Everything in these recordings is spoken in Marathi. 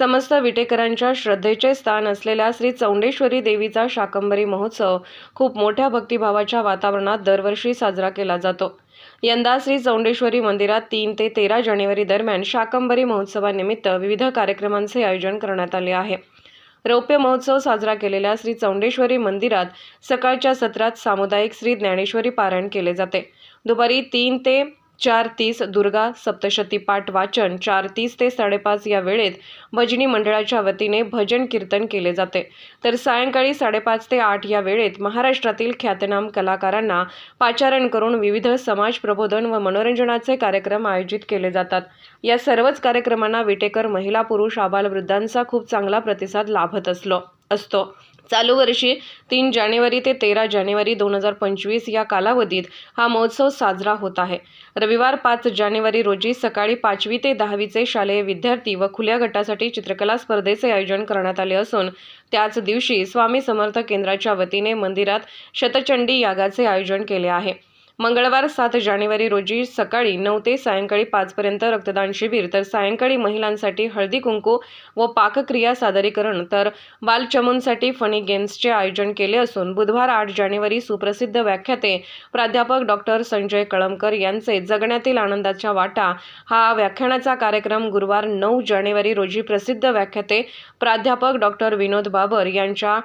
समस्त विटेकरांच्या श्रद्धेचे स्थान असलेल्या श्री चौंडेश्वरी देवीचा शाकंबरी महोत्सव खूप मोठ्या भक्तिभावाच्या वातावरणात दरवर्षी साजरा केला जातो. यंदा श्री चौंडेश्वरी मंदिरात तीन ते तेरा जानेवारी दरम्यान शाकंबरी महोत्सवानिमित्त विविध कार्यक्रमांचे आयोजन करण्यात आले आहे. रौप्य महोत्सव साजरा केलेल्या श्री चौंडेश्वरी मंदिरात सकाळच्या सत्रात सामुदायिक श्री ज्ञानेश्वरी पारायण केले जाते. दुपारी तीन ते चार तीस दुर्गा सप्तशती पाठ वाचन चार तीस ते साडेपाच या वेळेत भजनी मंडळाच्या वतीने भजन कीर्तन केले जाते. तर सायंकाळी साडेपाच ते आठ या वेळेत महाराष्ट्रातील ख्यातनाम कलाकारांना पाचारण करून विविध समाज प्रबोधन व मनोरंजनाचे कार्यक्रम आयोजित केले जातात. या सर्वच कार्यक्रमांना विटेकर महिला पुरुष आबालवृद्धांचा खूप चांगला प्रतिसाद लाभत असलो असतो. चालू वर्षी तीन जानेवारी ते तेरा जानेवारी दोन हजार पंचवीस या कालावधीत हा महोत्सव साजरा होत आहे. रविवार पाच जानेवारी रोजी सकाळी पाचवी ते दहावीचे शालेय विद्यार्थी व खुल्या गटासाठी चित्रकला स्पर्धेचे आयोजन करण्यात आले असून त्याच दिवशी स्वामी समर्थ केंद्राच्या वतीने मंदिरात शतचंडी यागाचे आयोजन केले आहे. मंगळवार सात जानेवारी रोजी सकाळी नऊ ते सायंकाळी पाचपर्यंत रक्तदान शिबिर तर सायंकाळी महिलांसाठी हळदी कुंकू व पाकक्रिया सादरीकरण तर बालचमूंसाठी फनी गेम्सचे आयोजन केले असून बुधवार आठ जानेवारी सुप्रसिद्ध व्याख्याते प्राध्यापक डॉक्टर संजय कळमकर यांचे जगण्यातील आनंदाचा वाटा हा व्याख्यानाचा कार्यक्रम गुरुवार नऊ जानेवारी रोजी प्रसिद्ध व्याख्याते प्राध्यापक डॉक्टर विनोद बाबर यांच्या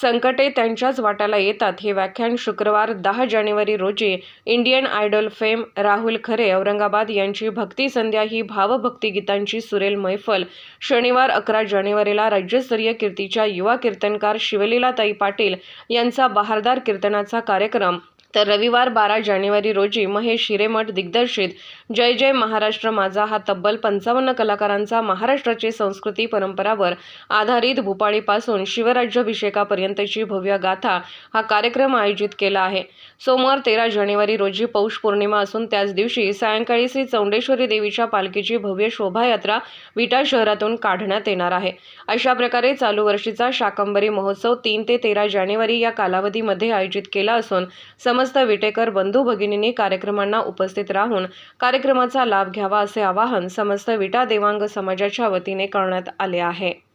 संकटे त्यांच्याच वाट्याला येतात. हे व्याख्यान शुक्रवार दहा जानेवारी रोजी इंडियन आयडॉल फेम राहुल खरे औरंगाबाद यांची भक्ती संध्या ही भावभक्ती गीतांची सुरेल मैफल. शनिवार अकरा जानेवारीला राज्यस्तरीय कीर्तीच्या युवा कीर्तनकार शिवलीलाताई पाटील यांचा बहारदार कीर्तनाचा कार्यक्रम. तर रविवार बारा जानेवारी रोजी महेश हिरेमठ दिग्दर्शित जय जय महाराष्ट्र माझा हा तब्बल पंचावन्न कलाकारांचा महाराष्ट्राची संस्कृती परंपरावर आधारित भूपाळीपासून शिवराज्याभिषेकापर्यंतची भव्य गाथा हा कार्यक्रम आयोजित केला आहे. सोमवार तेरा जानेवारी रोजी पौष पौर्णिमा असून त्याच दिवशी सायंकाळी श्री चौंडेश्वरी देवीच्या पालखीची भव्य शोभायात्रा विटा शहरातून काढण्यात येणार आहे. अशा प्रकारे चालू वर्षीचा शाकंबरी महोत्सव तीन ते तेरा जानेवारी या कालावधीमध्ये आयोजित केला असून समस्त विटेकर बंधू भगिनींनी कार्यक्रमांना उपस्थित राहून कार्यक्रमाचा लाभ घ्यावा असे आवाहन समस्त विटा देवांग समाजाच्या वतीने करण्यात आले आहे.